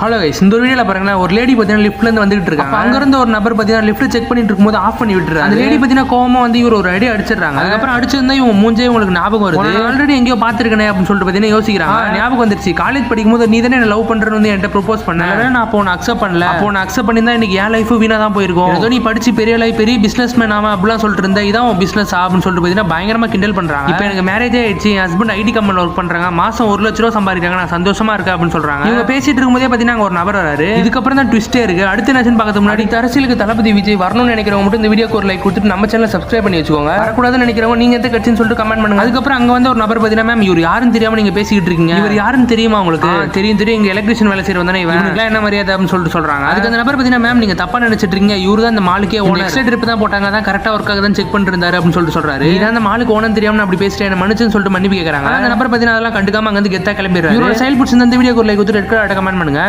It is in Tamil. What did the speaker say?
ஹலோ guys இந்த வீடியோல பாருங்கன்னா ஒரு லேடி பார்த்தீங்கன்னா லிஃப்ட்ல இருந்து வந்துட்டு இருக்காங்க. அங்க இருந்த ஒரு நபர் பார்த்தீங்கன்னா லிஃப்ட் செக் பண்ணிட்டு இருக்கும்போது ஆஃப் பண்ணி விட்டுறாரு. அந்த லேடி பார்த்தீங்கன்னா கோவமா வந்து இவர் ஒரு அடி அடிச்சிடுறாங்க. அதுக்கப்புறம் அடிச்சிருந்தா இவங்க மூஞ்சே உங்களுக்கு ஞாபகம் வருது. ஆல்ரெடி எங்கேயோ பார்த்திருக்கனே அப்படின்னு சொல்லிட்டு பார்த்தீங்கன்னா யோசிக்கிறாங்க. ஞாபகம் வந்துருச்சு. காலேஜ் படிக்கும்போது நீ தானே என்ன லவ் பண்றேன்னு வந்து என்கிட்ட ப்ரோபோஸ் பண்ண. நான் அப்போ உன்னை அக்செப்ட் பண்ணல. அப்போ உன்னை அக்செப்ட் பண்ணியிருந்தா இன்னைக்கு என் லைஃப் வீணா தான் போயிருக்கும். ஏதோ நீ படிச்சு பெரிய லைஃப் பெரிய பிசினஸ் மேன் ஆமா அப்படிலாம் சொல்லிட்டு இருந்தா இதான் உன் பிசினஸ் அப்படின்னு சொல்லிட்டு பார்த்தீங்கன்னா பயங்கரமா கிண்டல் பண்றாங்க. இப்போ எனக்கு மேரேஜ் ஆயிடுச்சு என் ஹஸ்பண்ட் ஐடி கம்பெனியில் ஒர்க் பண்றாங்க. மாசம் ஒரு லட்ச ரூபா சம்பாதிக்கிறாங்க நான் சந்தோஷமா இருக்கேன் அப்படின்னு சொல்றாங்க. இவங்க பேசிட்டு இருக்கும்போதே பார்த்தீங்கன்னா அங்க ஒரு நபர் வராரு. இதுக்கப்புறம் தான் ட்விஸ்டே இருக்கு. அடுத்த நேஷன் பார்க்கறது முன்னாடி அரசியலுக்கு தளபதி விஜய் வரணும்னு நினைக்கிறவங்க மட்டும் இந்த வீடியோக்கு ஒரு லைக் கொடுத்துட்டு நம்ம சேனல் சப்ஸ்கிரைப் பண்ணி வச்சுக்கோங்க. வரக்கூடாதுன்னு நினைக்கிறவங்க நீங்க எந்த கட்சின்னு சொல்லிட்டு கமெண்ட் பண்ணுங்க. அதுக்கப்புறம் அங்க வந்து ஒரு நபர் பார்த்தீங்கன்னா மேம் இவர் யாருன்னு தெரியாம நீங்க பேசிக்கிட்டு இருக்கீங்க. இவர் யாருன்னு தெரியுமா உங்களுக்கு? தெரியும் தெரியும். இங்க எலக்ட்ரிஷியன் வேலை செய்யறவங்க தானே இவனுக்குலாம் என்ன மரியாதை அப்படின்னு சொல்லிட்டு சொல்றாங்க. அதுக்கு அந்த நபர் பார்த்தீங்கன்னா மேம் நீங்க தப்பா நினைச்சிட்டு இருக்கீங்க. இவரு தான் இந்த மாலுக்கே ஓனர் ட்ரிப் தான் போட்டாங்க. தான் கரெக்டா ஒர்க் ஆகுதுன்னு செக் பண்ணிட்டு இருந்தாரு அப்படின்னு சொல்லிட்டு சொல்றாரு. இதான் அந்த மாலுக்கு ஓனர் தெரியாம அப்படி பேசிட்டேன். என்ன மன்னிச்சுன்னு சொல்லிட்டு மன்னிப்பு கேட்கறாங்க அந்த நபர் பார்த்தீங்கன்னா அதெல்லாம் கண்டுக்காம அங்க வந்து கெத்தா கிளம்பிடுறாரு. இவரோட செயல் பிடிச்சிருந்த இந்த வீடியோக்கு ஒரு லைக் கொடுத்து ரெட் கமெண்ட் பண்ணுங்க.